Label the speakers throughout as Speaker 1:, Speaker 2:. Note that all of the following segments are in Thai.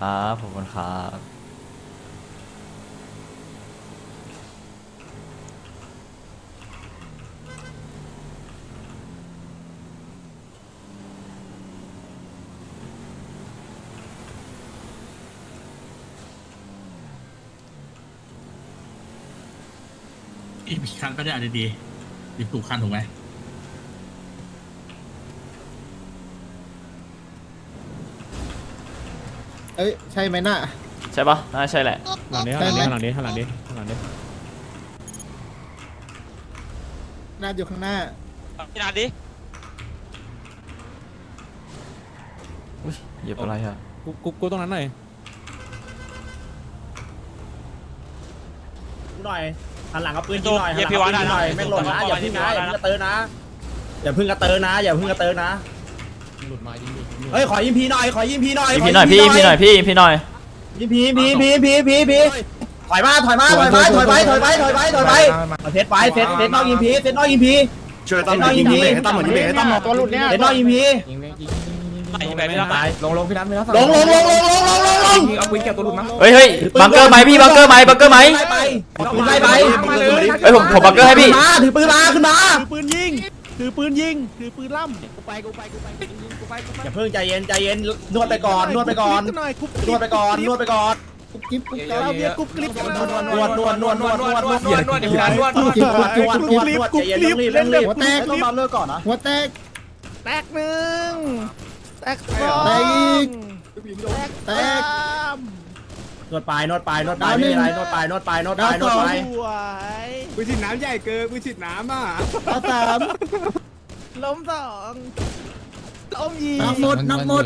Speaker 1: ครับขอบคุณครับ
Speaker 2: อีกคันก็ได้อาจจะดีหยิบถูกคันถูกไหม
Speaker 3: เอ้ยใช่ไหมน่ะ
Speaker 1: ใช่ปะน่าใช่แหละ
Speaker 4: หลังนี้ข้างหลังนี้ข้างหลังนี้ข้างหลังนี้ข้างหลังนี้
Speaker 3: น่าอยู่ข้างหน้า
Speaker 5: พี่นาดิ
Speaker 1: อุ้ยเหยียบอะไรอะ
Speaker 4: กูกูกูตรงนั้นหน่อย
Speaker 6: หน่อยหันหลังกับปืน
Speaker 5: โจ
Speaker 6: ยิงหน่อย
Speaker 5: เยียบพี่วัดได้
Speaker 6: ห
Speaker 5: นะ
Speaker 6: น่อยไม่หล่นนะอย่าเพึ่งนะอย่าเพึ่งกระเตอนะ อย่าเพึ่งกระเตอนะอย่าเพึ่งกระเตอนะ
Speaker 4: หลุดมายิ
Speaker 6: เฮ้ยขอยิมพีหน่อยขอยิมพีหน่อย
Speaker 1: พีหน่อยพี่พีหน่อยพี่พีหน่อย
Speaker 6: ยิมพีพีพีพีพีพีถอยมาถอยมาถอยไปถอยไปถอยไปถอยไปถอยไปเซตไปเซตเซตนอกยิมพีเซตนอกยิมพี
Speaker 7: ช่วยต้มน่อยยิงพีต้ตั้มหน่อยยิงพีรต้มน่อย
Speaker 3: ตัวหลุดเนี่ย
Speaker 6: เซตนอกยิมพี
Speaker 4: ลงลงพี่นัท
Speaker 6: ลงลงลงลงลงลงลง
Speaker 4: เอาปืนเก็ตัลุดมั้ง
Speaker 1: เฮ้ยเฮ้ยบังเกอร์ไหมพี่บังเกอร์ไหมบังเกอร์ไหม
Speaker 6: ไปไป
Speaker 1: เฮ้ยผมผมบังเกอร์ให้พี่
Speaker 6: ถือปืนมาขึ้นมา
Speaker 4: ปืนยิ ถือปืนยิง ถือปืนล่ำกูไปกูไปกูไปยิงยิงกูไปกูไป
Speaker 6: อย่าเพิ่งใจเย็นใจเย็นนวดไปก่อนนวดไปก่อน
Speaker 4: หน่อยกุ๊บ
Speaker 6: นวดไปก่อนนวดไปก่อน
Speaker 3: กุ๊บกิ๊บกุ๊บ
Speaker 4: เย
Speaker 3: กิ๊บ
Speaker 4: อะๆกุ๊บกริ๊บ
Speaker 6: นวดนวดนวดนวดนวดนวดนวดนวด
Speaker 5: นวดนวดเดี๋ยวพี่นวดนวด
Speaker 6: นวดนวดนวดนวดใจเย็นต้องรีบต้องรีบ
Speaker 3: หัวแตก
Speaker 6: ต้องนอนเลิกก่อนนะ
Speaker 3: หัวแตก
Speaker 4: แตกหนึ่งแตกสอง
Speaker 3: แตกอีกแตก
Speaker 6: นวด ปลายนวดปลายนวดปลายไม่มีอะไรนวดปลายนวดปลายนวดปลายนวดปลาย
Speaker 4: สวย
Speaker 7: ปืนฉีดน้ำใหญ่เกินปืนฉีดน้ำอะ
Speaker 3: เอาสาม
Speaker 4: ล้มสองล้มยิง
Speaker 3: น้ำหมดน้ำหมด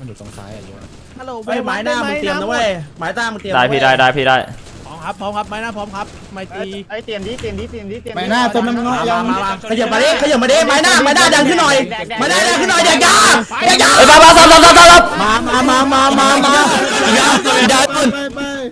Speaker 4: มันอยู่ตรงซ้ายอะเยอะฮัลโหล
Speaker 6: ไอ้ไม้หน้ามึงเตรียมนะเว้ยไม้ตามึงเตรียม
Speaker 1: ได้พี่ได้ได้พี่ได้
Speaker 4: พร้อมครับพร้อมครับไม้หน้าพร้อมครับไม่ตี
Speaker 6: ไอ้เตรียมดิเตรียมดิเตรียมดิเตรียม
Speaker 3: ใบหน้าตัวมันงอ
Speaker 6: มาย
Speaker 3: อง
Speaker 6: มามาขยับมาดิขยับมาดิไม้หน้าไม้หน้าดังขึ้นหน่อยไม้หน้าดังขึ้นหน่อยอย่ายาอย่ายา
Speaker 1: เฮ้ยมามาซ้ำซ้ำซ้ำซ้ำ
Speaker 6: มามามามา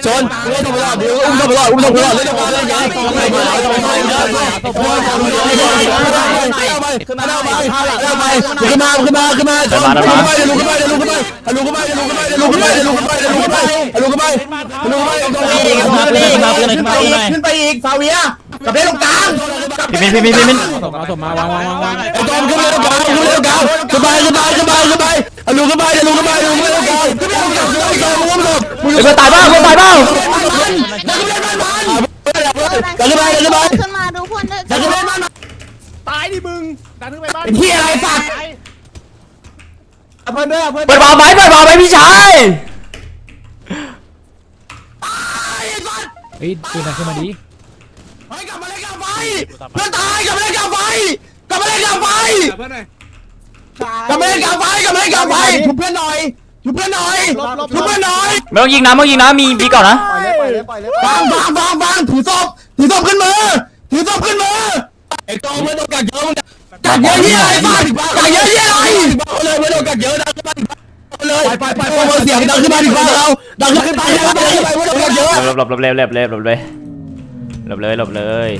Speaker 6: มามาอย่าอย่า
Speaker 3: ไปไป
Speaker 7: จอนจอนจอนจอนจอนจอนมึงเอาศพด้วยมึงเอาศพด้วยมึงเอาศพด้วยมึงเอาศพมึงเอาศพด้วยมึงเอาศพจอนมึงเอาศพไปรอดเดี๋ยวอุ้มศพไปรอดอุ้มศพไปรอดเล่นจังหวะเล่นยังไงต่อไปต่อไปต่อไปต่อไปขึ้นมาขึ้นมาขึ้นมาขึ้นมาขึ้นมาขึ้นมาขึ้นมาเดี๋ยวลุกขึ้นมาเดี๋ยวลุกขึ้นมาเดี๋ยวลุกขึ้นมาเดี๋ยวลุกขึ้นมาเดี๋ยวลุกขึ้นมาเดี๋ยวลุกขึ้นมาเดี๋ยวลุกขึ้นมาเดี๋ยวลุกขึ้นมาเดี๋ยวลุกขึ้นมาเดี๋ยวลุกขึ้นมา
Speaker 6: ขึ้นไปอีกฟาเวียกับเล่นตรงกลาง
Speaker 1: พี่มินพี่มินพี่มิน
Speaker 4: ส่งมาส่งมาวางวางวางวาง
Speaker 7: ไอ้จอมขึ้นเลยกลางขึ้นเลยกลางขึ้นไปขึ้นไปขึ้นไปขึ้นไปเอาลุกขึ้นไปเดี๋ยวลุกขึ้นไปเดี๋ยวลุกขึ้นไปกลางขึ้นไปขึ้นไปขึ้นไปขึ้นไปมึงมึง
Speaker 1: เฮ้ยเพื่อนตายเปล่าเพื่อนตายเปล่า
Speaker 7: ขึ้นไปดันขึ้นไป
Speaker 8: ขึ้นมาดูพวกนึก
Speaker 7: ขึ้นไป
Speaker 4: ตายดิมึงดันขึ้นไปบ้าน
Speaker 6: เป็นที่อะไรสัตว์เพื่อนด้วยเพื่อน
Speaker 1: เปิดวาล์วไหมเปิดวาล์วไหมพี่ชาย
Speaker 4: เฮ้ยปืนดันขึ้นมาดิ
Speaker 7: ไปกลับมาเล่นกับไฟเพื่อนตายกลับมาเล่นกับไฟกลับมาเล่นกับไฟกลับมาเล่นกับไฟกลับมาเล่นกับไฟชุบเพื่อนหน่อย ชุบเพื่อนหน่อยชุบเพื่อนหน่อย
Speaker 1: ไม่ต้องยิงนะไม่ต้องยิงนะมีบีก่อนนะ
Speaker 7: ฟังฟังฟังฟังถือศพถือศพขึ้นมือถือศพขึ้นมือไอ้กองไม่ต้องกักเยอะมึงกักเยอะที่อะไรฟังกักเยอะที่อะไรเลยไม่ต้องกักเยอะดังขึ้นมาเลยไปไปไปเสียงดังขึ้นมาดิฟังเราดังขึ้นไปดังขึ้นไปไม่ต้องกักเยอะ
Speaker 1: หลบหลบหลบเร็วเร็วเร็วหลบเลยหลบเลยหลบเลย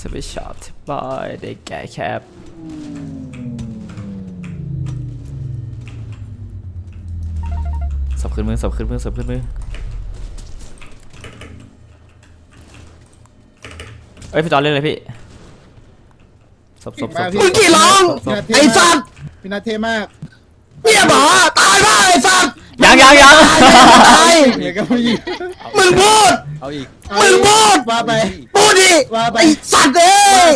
Speaker 1: จะไปชอบที่ บอยได้แก่แคบสับขึ้นมือสับขึ้นมือสับขึ้นมือเอ้ยพี่จอนเล่นเลยพี่สับสับสับ
Speaker 7: มึงกี่ร้องไอ้สัตว์
Speaker 3: พี่นาเทมาก
Speaker 7: เนี่ยหมอตายป่ะไอ้สัตว์
Speaker 1: ยังยังยัง
Speaker 7: ตาย
Speaker 3: เดี๋ยวก็ไม่ยิง
Speaker 7: มึงพูดมึงพูด
Speaker 3: ว่าไป
Speaker 7: พู ดดิ
Speaker 3: ว่าไป
Speaker 7: ไอ้สัตว์เอ้ย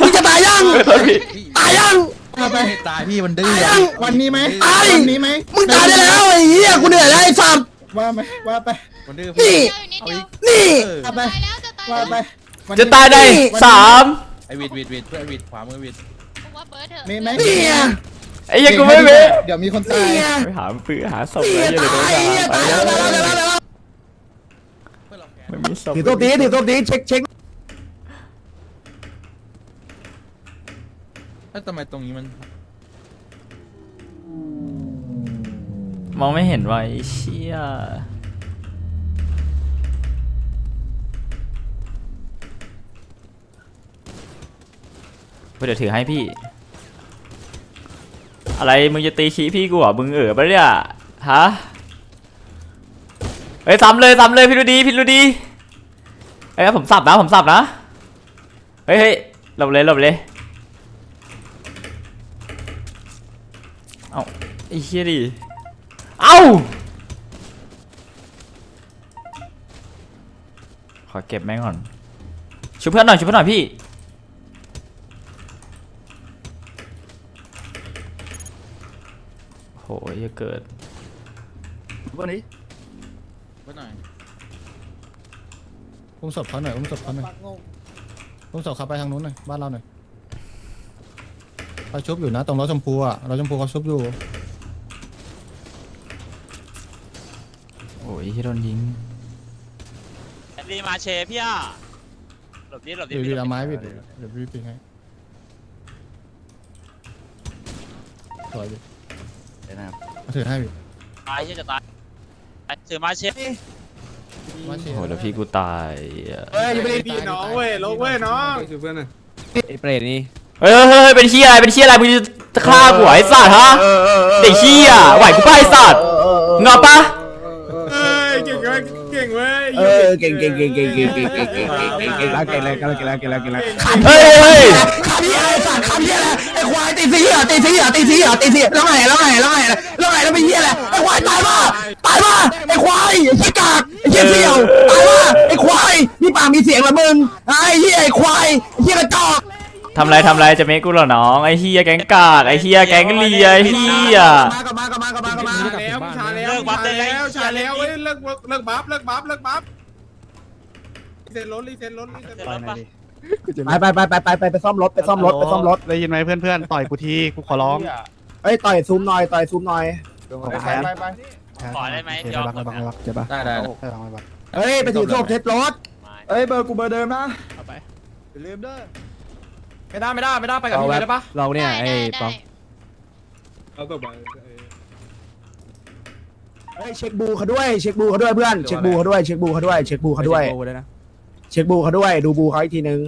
Speaker 7: มึงจะตายยังตายยัง
Speaker 3: ว่าไป
Speaker 7: ตายยัง
Speaker 3: วันนี้ไหม
Speaker 7: ตาย
Speaker 3: วันนี้ไหม
Speaker 7: มึงตายได้แล้วไอ้เหี้ยกูเหนื่อยแล้วไอ้สัตว์
Speaker 3: ว่าไหมว่าไป
Speaker 7: นี่นี่
Speaker 3: ว่าไปว่าไปวันนี้
Speaker 1: จะตายได้สาม
Speaker 9: ไอวิดวิดวิดเพื่อไอวิดขวามือวิด
Speaker 8: ว่าเบิร์ดเถอะ
Speaker 3: มีไหม
Speaker 7: นี่ไง
Speaker 1: ไอ้เหี้ยังกูไม่เว้ย
Speaker 3: เดี๋ยวมีคนตาย
Speaker 7: นี่ไง
Speaker 1: ไปหาปืนหาศพ
Speaker 7: นี่
Speaker 1: เลย
Speaker 7: ไง
Speaker 1: อย่าเลยโดน
Speaker 7: ตาย
Speaker 1: ด่า
Speaker 7: เนี่ย
Speaker 1: ไป
Speaker 7: ตาย
Speaker 1: แล้
Speaker 7: แล้ววแล้วแล้วแล้ว
Speaker 1: ไม่มีศพ
Speaker 6: ถือตัวดีถือตัวดีเช็คเช็ค
Speaker 9: แล้วทำไมตรงนี้มัน
Speaker 1: มองไม่เห็นว่าไอ้เชี่ย
Speaker 9: เดี๋
Speaker 1: ยวถือให้พี่ อะไรมึงจะตีชี้พี่กูเหรอมึงเออปะเนี่ยฮะเฮ้ยซ้ำเลยซ้ำเลยพี่ดูดีพี่ดูดีเฮ้ยผมสับนะผมสับนะเฮ้ยเฮ้ยหลบเลยหลบเลยเอาไอ้เชี่ยดิ เอ้า ขอเก็บแม่งก่อนช่วยเพื่อนหน่อยช่วยเพื่อนหน่อยพี่ โหอย่าเกิด
Speaker 3: วันนี้
Speaker 9: เพื่อนหน่อย
Speaker 3: อุ้มศพเขาหน่อยอุ้มศพเขาหน่อยอุ้มศพเขาไปทางนู้นหน่อยบ้านเราหน่อยเขาชุบอยู่นะตรงรถชมพูอะรถชมพูเขาชุบอยู่
Speaker 1: โอ้ยที่โดนยิง
Speaker 4: รีมาเชพี่อะหลบดิหลบดิ
Speaker 3: เดี๋ยวดีเอาไม้พี่เดี๋ยวเดี๋ยวพี่ปิงให้สวยดิมาถือให้พี่
Speaker 4: ตายเชี่ยจะตายเจอมาเช
Speaker 3: มาเชีย
Speaker 1: โอ้
Speaker 3: ร์
Speaker 1: โหแล้วพี่กูตายอะ
Speaker 3: เฮ้ยไม่ได้พี่น้องเว้ยลงเว้ยน้อง
Speaker 4: ไอ้เปรตนี่
Speaker 1: เฮ้ยเฮ้ยเฮ้ยเป็นเชี่ยอะไรเป็นเชี่ยอะไรมึงจะฆ่ากูเหรอไอ้สัตว์ฮะเด็กเชี่ยไหวกูป่ะไอ้สัตว์งอปะ
Speaker 3: เก่งเว้ยเก่ งเว้ย
Speaker 6: เออเก่งเก่งเก่งเก่งเก่งเก่งเก่งเก่งเก่งเก่งแล้วเก่งแล้วเก่งแล้วเก่งแล้วเก่งแล้วเก่งแล้ว
Speaker 1: เฮ้ยเฮ้ย
Speaker 7: คำเยี่อะไรสัตว์คำเยี่อะไรไอ้ควายตีสีอะตีสีอะตีสีอะตีสีแล้วไงแล้วไงแล้วไงแล้วไงแล้วไปเยี่อะไรไอ้ควายตายมาตายมาไอ้ควายไอ้ขี้กากไอ้เหี้ยเสี่ยวตายมาไอ้ควายนี่ปากมีเสียงละมึงไอ้เหี้ยไอ้ควายไอ้เหี้ยกระจอก
Speaker 1: ทำไรทำไรจะเมคกูเหรอน้องไอ้เฮียแก๊งกากไอ้เฮียแก๊งเลียไอ้เฮีย
Speaker 7: มากลับมากลับมากลับมากลับมา
Speaker 3: แล้วชาแล้ว
Speaker 4: เลิกบัฟได้แล้ว
Speaker 3: ชาแล้วเว้ยเลิกเลิกบัฟเลิกบัฟเลิกบัฟรีเซ็ตรถรีเซ็ตรถรีเซ็ตรถ
Speaker 6: ไปไปไปไปไปไปซ่อมรถไปซ่อมรถไปซ่อมรถ
Speaker 5: ได้ยินไหมเพื่อนๆต่อยกูทีกูขอร้อง
Speaker 6: เอ้ยต่อยซูมหน่อยต่อยซูมหน่อย
Speaker 3: ไปไปไป
Speaker 4: ขอได้ไหม
Speaker 5: โอเค
Speaker 4: ยอม
Speaker 5: ไม่บักไม่บักไม่บักเจ็บปะ
Speaker 9: ได้ได้
Speaker 5: ไม่บักไม่บัก
Speaker 6: เฮ้ยไปถือโซ่เท็จรถ
Speaker 3: เอ้ยเบอร์กูเบอร์เดิมนะ
Speaker 6: อย่าลืมเด้อ
Speaker 2: ไม่ได้ไม่ได้ไม่ได้ไปกับพี่เลยได้ปะ
Speaker 4: เราเนี่ย
Speaker 8: ได้
Speaker 4: ไอ้
Speaker 8: ได้
Speaker 4: ปอง
Speaker 6: เฮ้ยเช็คบูเขาด้วยเช็คบูเขาด้วยเพื่อนเช็คบูเขาด้วยเช็คบูเขาด้วยเช็คบูเขาด้วย
Speaker 4: โอ้นะ
Speaker 6: เช็คบูเขาด้วยดูบูเขาอีกทีนึง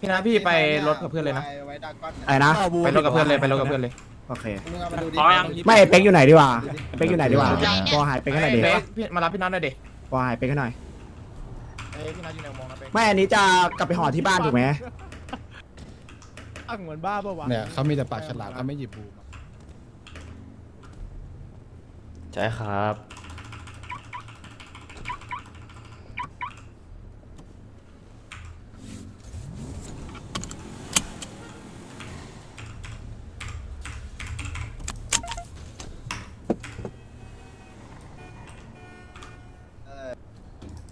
Speaker 2: พี่นะพี่ไปรถกับเพื่อนเลยนะ
Speaker 3: ไว้ดักก้อน
Speaker 6: ไอ้นะ
Speaker 2: ไปรถกับเพื่อนเลยไปรถกับเพื่อนเลย
Speaker 6: โอเค
Speaker 3: มึงเอามาดูดิ
Speaker 4: พอยัง
Speaker 6: ไม่ไอ้เป็กอยู่ไหนดีวะไอ้เป็กอยู่ไหนดีวะพอหายเป็กให้หน่อยดิ
Speaker 2: เบสพี่มารับพี่นัทหน่อยดิ
Speaker 6: พอหายเป็กให้หน่อย
Speaker 2: เอ้ยพี่นัทอยู่ในอุโมงค์นะเบส
Speaker 6: ไม่อันนี้จะกลับไปห่อที่บ้านถูกไหม
Speaker 4: อะเหมือนบ้าป่าวะ
Speaker 3: เนี่ยเขามีแต่ปากฉลามเขาไม่หยิบบูมา
Speaker 1: ใช่ครับ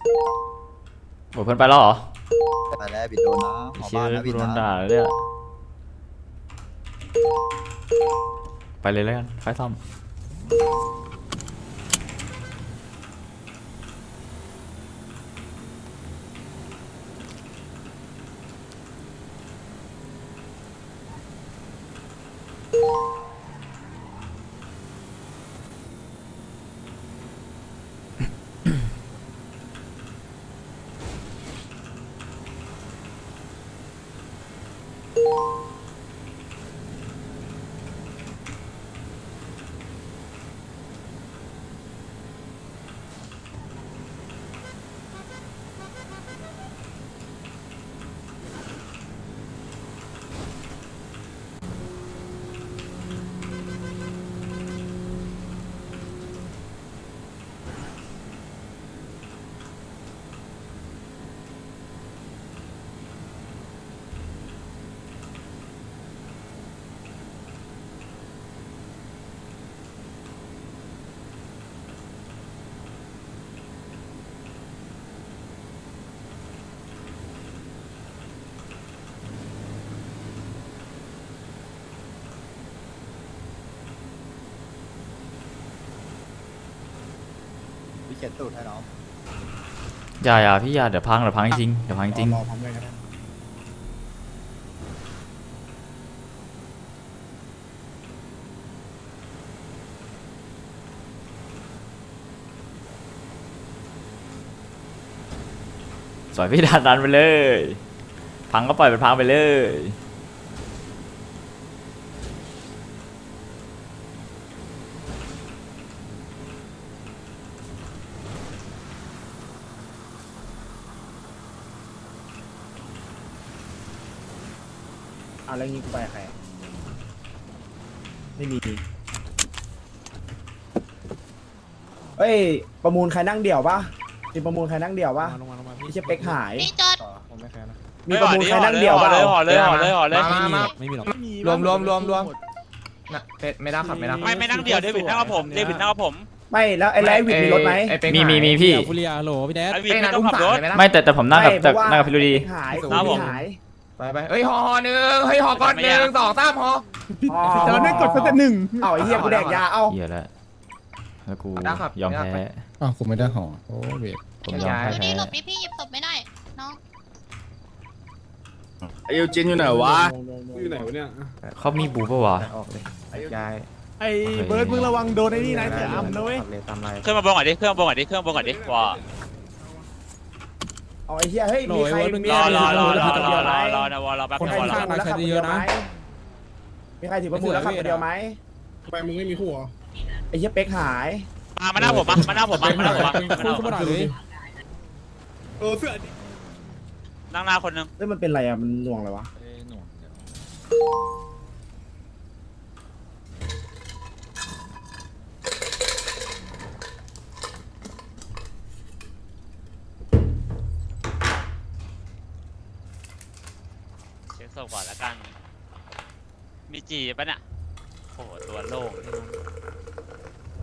Speaker 1: ห มดเพื่อนไปแล้วเหรอ
Speaker 10: ไปแล้วบิดโดนนะ
Speaker 1: ไอ้
Speaker 10: หมอ
Speaker 1: เชี่ย
Speaker 10: บ้านนะบิด
Speaker 1: โดน
Speaker 10: นะ
Speaker 1: ด่าแล้วเนี่ยไปเลยแล้วกันค่อยซ่อม
Speaker 10: พี่เขียนตูดให้น้อง
Speaker 1: อย่าอย่าพี่อย่าเดี๋ยวพังเดี๋ยวพังจริงเดี๋ยวพังจริง
Speaker 3: รอพร้อมเลยก็ได้
Speaker 1: สวยพี่ดันดันไปเลย พังก็ปล่อยมันพังไปเลย
Speaker 6: เอาแล้วงี้กูไปกับใครไม่มีเฮ้ย ประมูลใครนั่งเดี่ยวปะมีประมูลใครนั่งเดี่ยวปะ
Speaker 4: ลงมาลงมา
Speaker 6: ไม่ใช่เป็กหาย
Speaker 8: พี่จอด
Speaker 4: ผมไม่แคร์นะ
Speaker 6: มีประมูลใครนั่งเดี่ยวปะ
Speaker 11: ห่อเลยห่อเลยห่อเลย
Speaker 4: ไม่มีไม่มีหรอก
Speaker 9: รวมรวมรวมรวมน่ะไม่ได้ขับไม่ได้
Speaker 11: ไม่ไม่นั่งเดี่ยวเดวิดนั่งกับผมเดวิดนั่งกับผม
Speaker 6: ไม่แล้วไอ้ไลฟ์วิดมีรถไหม
Speaker 1: มีมีมีพี่
Speaker 4: เดี๋ยวฟูเรียโหลพี่แดด
Speaker 11: ไอวิดไม่ต้องขับรถ
Speaker 1: ไม่แต่แต่ผมนั่งกับแต่นั่งกับพี่ดูดี
Speaker 6: หาย
Speaker 11: ครับผม
Speaker 6: หาย
Speaker 9: ไปไปเฮ้ยห่อห่อหนึ่งเฮ้ยห่อก่อนหนึ่งสองสามห่อ
Speaker 6: อ๋อ
Speaker 4: เจอได้กดไปแต่หนึ่ง
Speaker 6: เอาไอ้เหี้ยกูแดกยาเอา
Speaker 1: เหี้ยแล้วแล้วกู
Speaker 9: ได้ครับ
Speaker 1: ยอม
Speaker 9: ได้
Speaker 1: แพ้
Speaker 9: ครับ
Speaker 3: อ้าวกูไม่ได้ห่อโอ้เวท
Speaker 1: ผมยอม
Speaker 8: ดู
Speaker 1: แพ้
Speaker 8: ดิหลบดิพี่หยิบศพไม่ได้น้อง
Speaker 10: ไอ้ยูจินอยู่ไหนวะ
Speaker 4: อยู่ไหนวะเนี่ย
Speaker 1: เขามีบูปะวะ
Speaker 9: ออกเลยยาย
Speaker 4: ไอ้เบิร์ดมึงระวังโดนไอ้นี่นะเสียอำนะเว้ย
Speaker 9: ขับเลยตามไร
Speaker 11: เครื่องมาบงก่อนดิเครื่องมาบงก่อนดิเครื่องมาบงก่อนดิว้า
Speaker 6: เอาไอ้เหี้ยเฮ้ยมีใครมี
Speaker 11: รอรอรอรอ
Speaker 6: ถื
Speaker 11: ร
Speaker 6: ประมู
Speaker 11: อ
Speaker 6: ล
Speaker 11: ร
Speaker 6: แล้ว
Speaker 11: อ
Speaker 6: ขับ
Speaker 11: รอ
Speaker 6: คน
Speaker 11: นะวอรอแป๊บ
Speaker 6: คน
Speaker 11: นึง
Speaker 6: ใคร
Speaker 11: วอร
Speaker 6: ถื
Speaker 11: อ
Speaker 6: อประมูลแล้วขับคนเดียวไหมมีใครถือประมูลแล้วขับคนเดียวไหม
Speaker 4: ทำไมมึงไม่มีคู่เหรอ
Speaker 6: ไอ้เหี้ยเป็กหาย
Speaker 11: มามาหน้าผมมามาหน้าผมมามาหน้าผมมา
Speaker 4: คู่เข้ามาด่าเลยเออเสื้อ
Speaker 11: นั่งหน้าคนนึง
Speaker 6: เฮ้ยมันเป็นไรอะมันหน่วงอะไรวะ
Speaker 9: เอ้ยหน่วงเดี๋ยว
Speaker 11: เช็ค ศพก่อนแล้วกัน มีจีปะเนี่ยโอ้โหตัวโล่ง